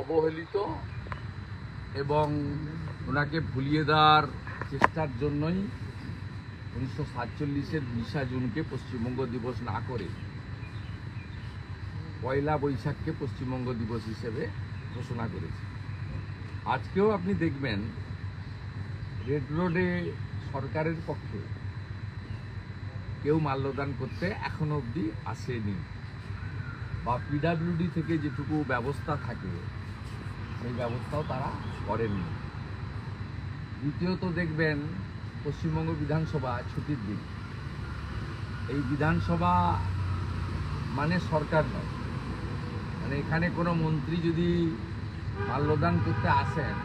অবহেলিত এবং ওনাকে ভুলিয়ে দেওয়ার চেষ্টার জন্যই উনিশশো সাতচল্লিশের বিশা জুনকে পশ্চিমবঙ্গ দিবস না করে পয়লা বৈশাখকে পশ্চিমবঙ্গ দিবস হিসেবে ঘোষণা করেছে। আজকেও আপনি দেখবেন রেড রোডে সরকারের পক্ষে কেউ মাল্যদান করতে এখনও অবধি আসেনি বা পিডাব্লিউডি থেকে যেটুকু ব্যবস্থা থাকে সেই ব্যবস্থাও তারা করেননি। দ্বিতীয়ত দেখবেন পশ্চিমবঙ্গ বিধানসভা ছুটির দিন। এই বিধানসভা মানে সরকার নয়। মানে এখানে কোনো মন্ত্রী যদি মাল্যদান করতে আসেন,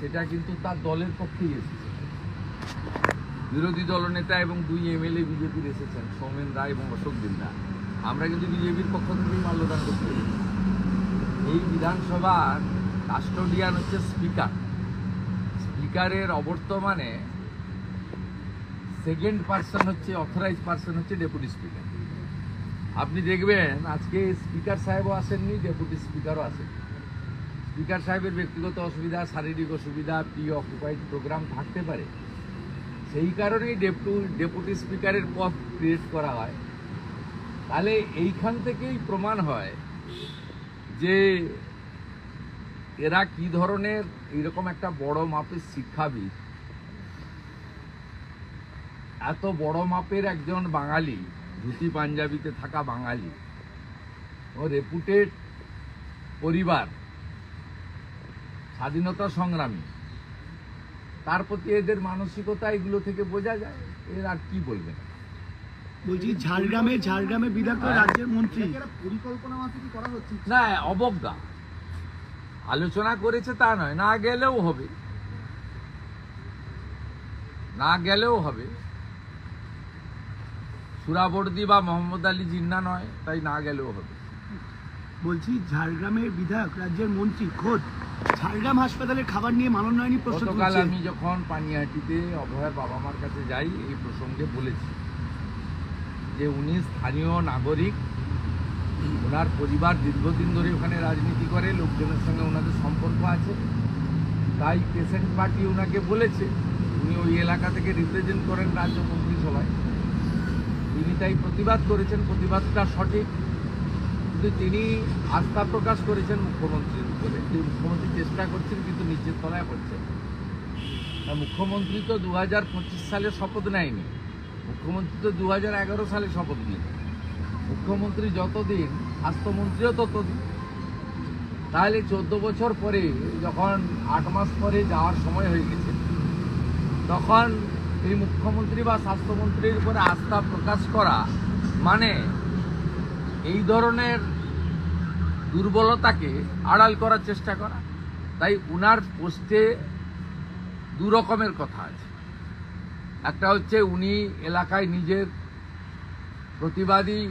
সেটা কিন্তু তার দলের পক্ষেই এসেছে। বিরোধী দলনেতা এবং দুই এমএলএ বিজেপির এসেছেন, সৌমেন রায় এবং অশোক দিন্দা আমরা কিন্তু বিজেপির পক্ষ থেকেই মাল্যদান করতে এই বিধানসভার কাস্টোডিয়ান হচ্ছে স্পিকার স্পিকারের অবর্তমানে সেকেন্ড পার্সন হচ্ছে অথরাইজ পার্সন হচ্ছে ডেপুটি স্পিকার আপনি দেখবেন, আজকে স্পিকার সাহেবও আসেননি ডেপুটি স্পিকারও আসেন স্পিকার সাহেবের ব্যক্তিগত অসুবিধা, শারীরিক অসুবিধা প্রি অকুপাইড প্রোগ্রাম থাকতে পারে। সেই কারণেই ডেপু ডেপুটি স্পিকারের পদ ক্রিয়েট করা হয়। তাহলে এইখান থেকেই প্রমাণ হয় যে এরা কি ধরনের এরকম একটা বড় মাপের শিক্ষাবিদ? এত বড় মাপের একজন বাঙালি, ধুতি পাঞ্জাবিতে থাকা বাঙালি, ও রেপুটেড পরিবার, স্বাধীনতা সংগ্রামী, তার প্রতি এদের মানসিকতা এগুলো থেকে বোঝা যায়? এর আর কি বলবেন বলছি ঝাড়গ্রামে ঝাড়গ্রামে বিধায়ক হ্যাঁ। রাজ্যের মন্ত্রী। পরিকল্পনা মাফিক করা হচ্ছে? না অবজ্ঞা। আলোচনা করেছে তা নয় না গেলেও হবে। না গেলেও হবে। সুরাবর্দি বা মোহাম্মদ আলী জিন্না নয় তাই না গেলেও হবে। বলছি ঝাড়গ্রামের বিধায়ক রাজ্যের মন্ত্রী খোদ ঝাড়গ্রাম হাসপাতালের খাবার নিয়ে মাননায়নী প্রশ্ন গতকাল আমি যখন পানিহাটিতে অভয়ের বাবা মার কাছে যাই এই প্রসঙ্গে বলেছি। যে উনি স্থানীয় নাগরিক, ওনার পরিবার দীর্ঘদিন ধরে ওখানে রাজনীতি করে, লোকজনের সঙ্গে ওনাদের সম্পর্ক আছে। তাই পেশেন্ট পার্টি ওনাকে বলেছে, উনি ওই এলাকা থেকে রিপ্রেজেন্ট করেন রাজ্য মন্ত্রিসভায়। তিনি তাই প্রতিবাদ করেছেন, প্রতিবাদটা সঠিক। কিন্তু তিনি আস্থা প্রকাশ করেছেন মুখ্যমন্ত্রীর উপরে। যে মুখ্যমন্ত্রী চেষ্টা করছেন, কিন্তু নিচের তলায় তা মুখ্যমন্ত্রী তো দু হাজার পঁচিশ সালে শপথ নেয়নি। মুখ্যমন্ত্রী তো দু হাজার এগারো সালে শপথ নিয়েছে মুখ্যমন্ত্রী যতদিন, স্বাস্থ্যমন্ত্রীও ততদিন। তাহলে চোদ্দ বছর পরে, যখন আট মাস পরে যাওয়ার সময় হয়ে গেছে, তখন এই মুখ্যমন্ত্রী বা স্বাস্থ্যমন্ত্রীর উপরে আস্থা প্রকাশ করা মানে এই ধরনের দুর্বলতাকে আড়াল করার চেষ্টা করা। তাই উনার পোস্টে দু রকমের কথা আছে। একটা হচ্ছে উনি এলাকায় নিজের প্রতিবাদী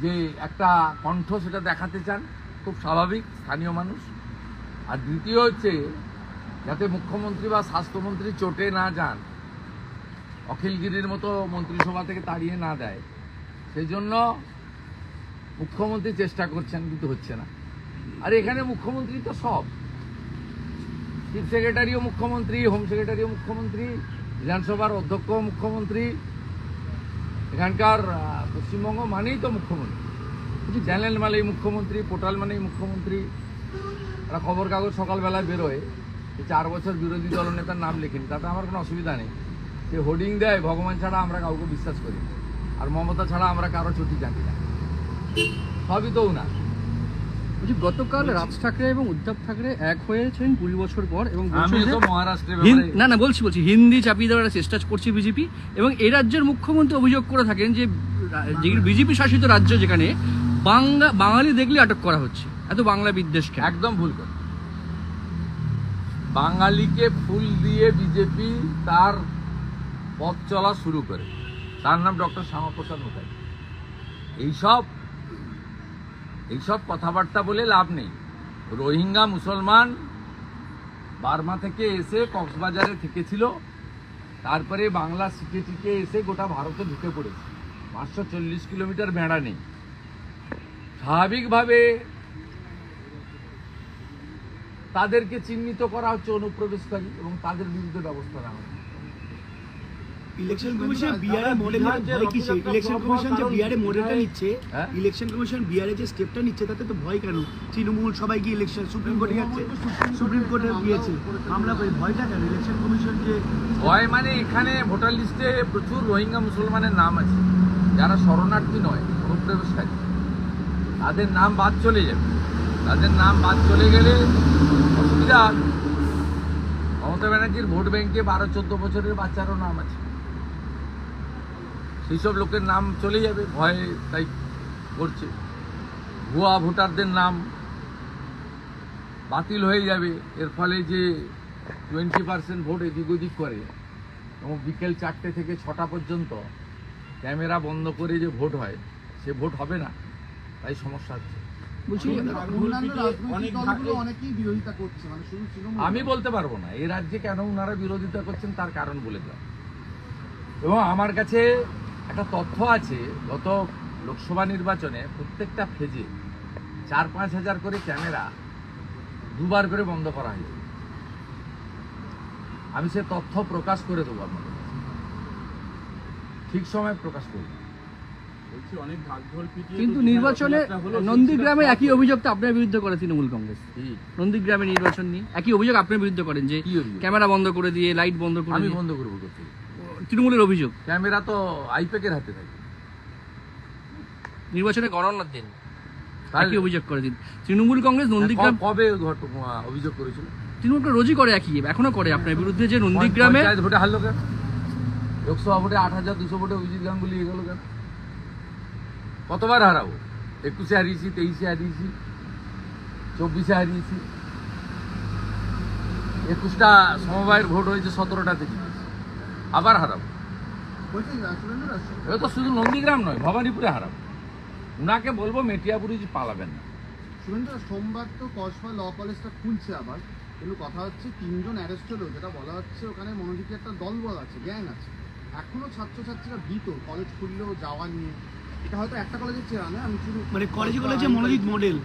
যে একটা কণ্ঠ সেটা দেখাতে চান, খুব স্বাভাবিক, স্থানীয় মানুষ। আর দ্বিতীয় হচ্ছে, যাতে মুখ্যমন্ত্রী বা স্বাস্থ্যমন্ত্রী চটে না যান অখিলগিরির মতো মন্ত্রিসভা থেকে তাড়িয়ে না দেয় সেই জন্য মুখ্যমন্ত্রী চেষ্টা করছেন, কিন্তু হচ্ছে না। আর এখানে মুখ্যমন্ত্রী তো সব। চিফ সেক্রেটারিও মুখ্যমন্ত্রী, হোম সেক্রেটারিও মুখ্যমন্ত্রী বিধানসভার অধ্যক্ষ মুখ্যমন্ত্রী, এখানকার পশ্চিমবঙ্গ মানেই তো মুখ্যমন্ত্রী। চ্যানেল মানেই মুখ্যমন্ত্রী, পোর্টাল মানেই মুখ্যমন্ত্রী। একটা খবর কাগজ সকালবেলায় বেরোয়, যে চার বছর বিরোধী দলনেতার নাম লেখেন, তাতে আমার কোনো অসুবিধা নেই। যে হোর্ডিং দেয়, ভগবান ছাড়া আমরা কাউকে বিশ্বাস করি। আর মমতা ছাড়া আমরা কারও ছুটি জানি না। সবই তো না বলছি গতকাল রাজ ঠাকরে এবং উদ্ধব ঠাকরে এক হয়েছেন কুড়ি বছর পর এবং না না বলছি বলছি হিন্দি চাপিয়ে দেওয়ার চেষ্টা করছে বিজেপি এবং এই রাজ্যের মুখ্যমন্ত্রী অভিযোগ করে থাকেন যে যে বিজেপি শাসিত রাজ্য যেখানে বাংলা বাঙালি দেখলে আটক করা হচ্ছে। এত বাংলা বিদ্বেষ কেন? একদম ভুল করে বাঙালিকে ফুল দিয়ে বিজেপি তার পথ চলা শুরু করে। তার নাম ডক্টর শ্যামাপ্রসাদ মুখার্জি। এইসব এইসব কথাবার্তা বলে লাভ নেই। রোহিঙ্গা মুসলমান বার্মা থেকে এসে কক্সবাজারে থেকেছিল, তারপরে বাংলা শিখে টিকে এসে গোটা ভারতে ঢুকে পড়েছে। পাঁচশো চল্লিশ কিলোমিটার বেড়া নেই। স্বাভাবিকভাবে তাদেরকে চিহ্নিত করা হচ্ছে অনুপ্রবেশকারী এবং তাদের বিরুদ্ধে ব্যবস্থা নেওয়া হচ্ছে। ইলেকশন কমিশন বিহারে মডেল ভয় কিসে ইলেকশন কমিশন যে বিহারে মডেলটা নিচ্ছে হ্যাঁ? ইলেকশন কমিশন বিহারে যে স্টেপটা নিচ্ছে তাতে তো ভয় কেন? তৃণমূল সবাই গিয়ে ইলেকশন সুপ্রিম কোর্টে যাচ্ছে। সুপ্রিম কোর্টে গিয়েছে। করে ভয়টা কেন? ইলেকশন কমিশন যে ভয় মানে এখানে ভোটার লিস্টে প্রচুর রোহিঙ্গা মুসলমানের নাম আছে। যারা শরণার্থী নয় অনুপ্রবেশকারী। তাদের নাম বাদ চলে যাবে। তাদের নাম বাদ চলে গেলে অসুবিধা মমতা ব্যানার্জির ভোট ব্যাংকে বারো চোদ্দ বছরের বাচ্চারও নাম আছে। সেই সব লোকের নাম চলে যাবে ভয়ে তাই করছে। ভুয়া ভোটারদের নাম বাতিল হয়ে যাবে এর ফলে যে টোয়েন্টি পার্সেন্ট ভোট এদিক ওদিক করে এবং বিকেল চারটে থেকে ছটা পর্যন্ত ক্যামেরা বন্ধ করে যে ভোট হয় সে ভোট হবে না তাই সমস্যা হচ্ছে। মানে আমি বলতে পারব না এই রাজ্যে কেন ওনারা বিরোধিতা করছেন তার কারণ বলে দেওয়া এবং আমার কাছে একটা তথ্য আছে গত লোকসভা নির্বাচনে প্রত্যেকটা ফেজে চার পাঁচ হাজার করে ক্যামেরা দুবার করে বন্ধ করা হয়েছে। আমি সে তথ্য প্রকাশ করে দেবো আপনাদের ঠিক সময় প্রকাশ করব। কিন্তু নির্বাচনে নন্দীগ্রামে একই অভিযোগ তো আপনার বিরুদ্ধে করে তৃণমূল কংগ্রেস। নন্দীগ্রামে নির্বাচন নিয়ে একই অভিযোগ আপনার বিরুদ্ধে করেন যে ক্যামেরা বন্ধ করে দিয়ে লাইট বন্ধ করে আমি বন্ধ করব করতে তৃণমূলের অভিযোগ। ক্যামেরা তো আইপ্যাকের হাতে থাকে। নির্বাচনে গণনার দিন। একই অভিযোগ করে দিন। তৃণমূল কংগ্রেস নন্দীগ্রাম ক- কবে অভিযোগ করেছিল? তৃণমূল রোজই করে একই এখনও করে আপনার বিরুদ্ধে যে নন্দীগ্রামে ভোটে হারলো কেন? লোকসভা ভোটে আট হাজার দুশো ভোটে অভিজিৎ গাঙ্গুলি এগোলো কেন? কতবার হারাবো? একুশে হারিয়েছি তেইশে হারিয়েছি চব্বিশে হারিয়েছি। একুশটা সমবায়ের ভোট হয়েছে সতেরোটাতে জিতেছি আবার হারাবো। বলছি আহ, দাস, এ তো শুধু নন্দীগ্রাম নয় ভবানীপুরে হারাবো। উনাকে বলব মেটিয়াপুরি পালাবেন না। সুরেন্দ্র সোমবার তো কসবা ল কলেজটা খুলছে আবার। কিন্তু কথা হচ্ছে তিনজন অ্যারেস্ট হলো যেটা বলা হচ্ছে ওখানে মনোজিতের একটা দলবল আছে গ্যাং আছে। এখনও ছাত্রছাত্রীরা ভীত কলেজ খুললেও যাওয়া নিয়ে। এটা হয়তো একটা কলেজের চেয়ে না আমি শুধু মানে কলেজে কলেজে মনোজিৎ মডেল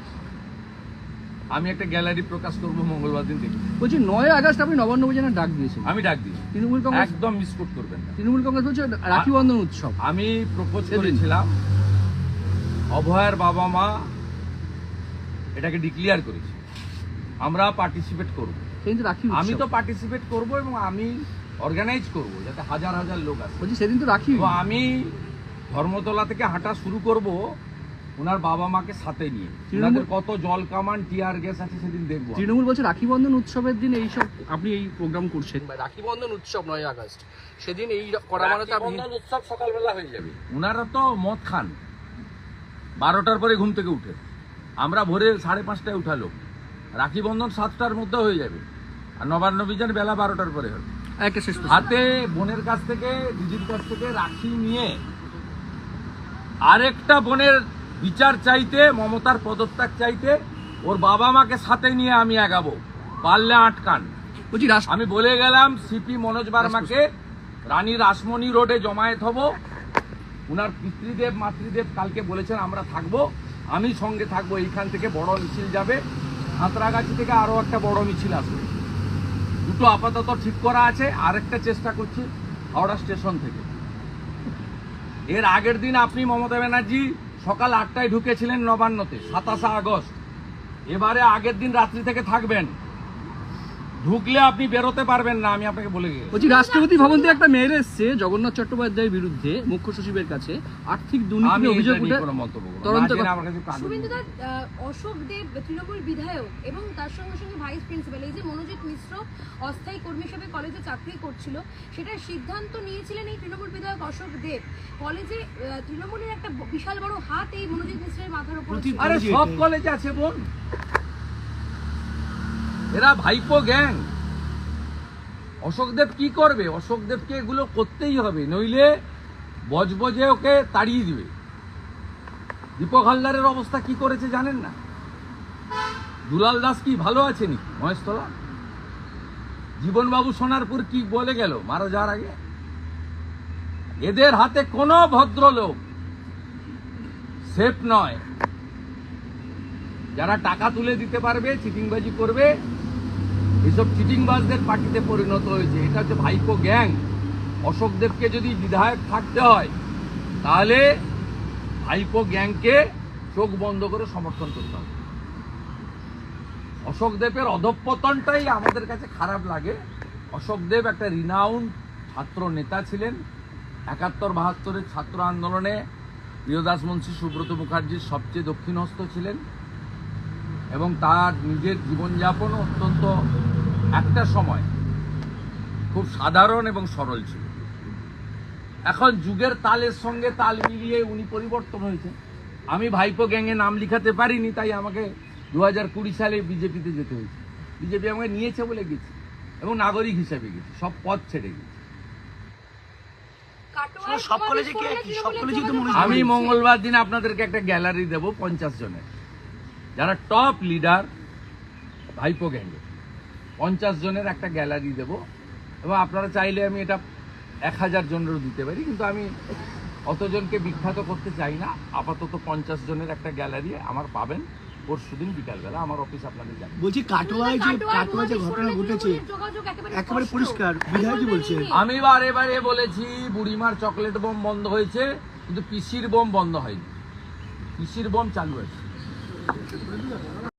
আমি একটা গ্যালারি প্রকাশ করব মঙ্গলবার দিন দেখি বলছি নয় আগস্ট আপনি নবান্ন অভিযানের ডাক দিয়েছেন। আমি ডাক দিই তৃণমূল কংগ্রেস একদম মিসকোট করবেন না। তৃণমূল কংগ্রেস বলছে রাখি বন্ধন উৎসব। আমি প্রপোজ। করেছিলাম অভয়ের বাবা মা এটাকে ডিক্লিয়ার করেছি। আমরা পার্টিসিপেট করব। আমি তো পার্টিসিপেট করব এবং আমি অর্গানাইজ করব যাতে হাজার হাজার লোক আসে। বলছি সেদিন তো রাখি। আমি ধর্মতলা থেকে হাঁটা শুরু করব ওনার বাবা মাকে সাথে নিয়ে। তৃণমূল- ওনাদের কত জল কামান টিয়ার গ্যাস আছে সেদিন দেখব তৃণমূল বলছে রাখি বন্ধন উৎসবের দিন এইসব আপনি এই প্রোগ্রাম করছেন। বা রাখি বন্ধন উৎসব নয় আগস্ট। সেদিন এই করা মানে রাখি বন্ধন উৎসব সকালবেলা হয়ে যাবে। ওনারা তো মদ খান। বারোটার পরে ঘুম থেকে উঠে। আমরা ভোরে সাড়ে পাঁচটায় উঠালো। রাখি বন্ধন সাতটার মধ্যে হয়ে যাবে। আর নবান্ন বিজন বেলা বারোটার পরে হবে। হাতে বোনের কাছ থেকে দিদির কাছ থেকে রাখি নিয়ে আরেকটা বোনের বিচার চাইতে মমতার পদত্যাগ চাইতে ওর বাবা মাকে সাথে নিয়ে আমি আগাবো। পারলে আটকান। আমি বলে গেলাম সিপি মনোজ বার্মাকে রানী রাসমণি রোডে জমায়েত হব। উনার পিতৃদেব মাতৃদেব কালকে বলেছেন আমরা থাকব। আমি সঙ্গে থাকব এইখান থেকে বড় মিছিল যাবে। হাতরাগাছি থেকে আরও একটা বড় মিছিল আসবে। দুটো আপাতত ঠিক করা আছে আরেকটা চেষ্টা করছি হাওড়া স্টেশন থেকে। এর আগের দিন আপনি মমতা ব্যানার্জি সকাল আটটায় ঢুকেছিলেন নবান্নতে সাতাশে আগস্ট। এবারে আগের দিন রাত্রি থেকে থাকবেন। ঢুকলে আপনি বেরোতে পারবেন না আমি আপনাকে বলে গেছি। বলছি রাষ্ট্রপতি ভবন থেকে একটা মেয়ের এসছে জগন্নাথ চট্টোপাধ্যায়ের বিরুদ্ধে মুখ্য সচিবের কাছে। আর্থিক দুর্নীতি অভিযোগ উঠে কোনো মন্তব্য তদন্ত অশোক দেব তৃণমূল বিধায়ক এবং তার সঙ্গে সঙ্গে ভাইস প্রিন্সিপাল এই যে মনোজিৎ মিশ্র অস্থায়ী কর্মী হিসেবে কলেজে চাকরি করছিল সেটার সিদ্ধান্ত নিয়েছিলেন এই তৃণমূল বিধায়ক অশোক দেব। কলেজে তৃণমূলের একটা বিশাল বড় হাত এই মনোজিৎ মিশ্রের মাথার উপর আরে সব। কলেজে আছে বোন। এরা ভাইপো গ্যাং। অশোকদেব কি করবে? অশোকদেবকে এগুলো করতেই হবে, নইলে বজবজে ওকে তাড়িয়ে দিবে। দীপক হালদারের অবস্থা কি করেছে জানেন না? দুলাল দাস কি ভালো আছে নি মহেশতলা? জীবনবাবু সোনারপুর কি বলে গেল? মারা যাওয়ার আগে? এদের হাতে কোনো ভদ্রলোক সেফ নয়। যারা টাকা তুলে দিতে পারবে, চিটিংবাজি করবে এইসব চিটিংবাজদের পার্টিতে পরিণত হয়েছে। এটা হচ্ছে ভাইপো গ্যাং। অশোকদেবকে যদি বিধায়ক থাকতে হয়, তাহলে ভাইপো গ্যাংকে চোখ বন্ধ করে সমর্থন করতে হবে। অশোকদেবের অধঃপতনটাই আমাদের কাছে খারাপ লাগে। অশোকদেব একটা রিনাউন ছাত্র নেতা ছিলেন। একাত্তর বাহাত্তরের ছাত্র আন্দোলনে প্রিয়দাস মুন্সী, সুব্রত মুখার্জির সবচেয়ে দক্ষিণহস্ত ছিলেন এবং তার নিজের জীবনযাপনও অত্যন্ত একটা সময় খুব সাধারণ এবং সরল ছিল। এখন যুগের তালের সঙ্গে তাল মিলিয়ে উনি পরিবর্তন হয়েছে আমি ভাইপো গ্যাংয়ে নাম লিখাতে পারিনি তাই আমাকে দু হাজার কুড়ি সালে বিজেপিতে যেতে হয়েছে। বিজেপি আমাকে নিয়েছে বলে গেছি এবং নাগরিক হিসেবে গেছি সব পথ ছেড়ে গেছি। আমি মঙ্গলবার দিন আপনাদেরকে একটা গ্যালারি দেব পঞ্চাশ জনের। যারা টপ লিডার ভাইপো গ্যাংয়ে। পঞ্চাশ জনের একটা গ্যালারি দেব। এবং আপনারা চাইলে আমি এটা এক হাজার জনেরও দিতে পারি কিন্তু আমি অতজনকে বিখ্যাত করতে চাই না। আপাতত পঞ্চাশ জনের একটা গ্যালারি আমার পাবেন। পরশু দিন বিকালবেলা আমার অফিস আপনাদের যাবে বলছি কাটোয়ায় যে কাটোয়ায় যে ঘটনা ঘটেছে একেবারে পরিষ্কার। বিধায়ক কি বলছে। আমি বারে বারে বলেছি বুড়িমার চকলেট বোম বন্ধ হয়েছে কিন্তু পিসির বোম বন্ধ হয়নি। পিসির বোম চালু আছে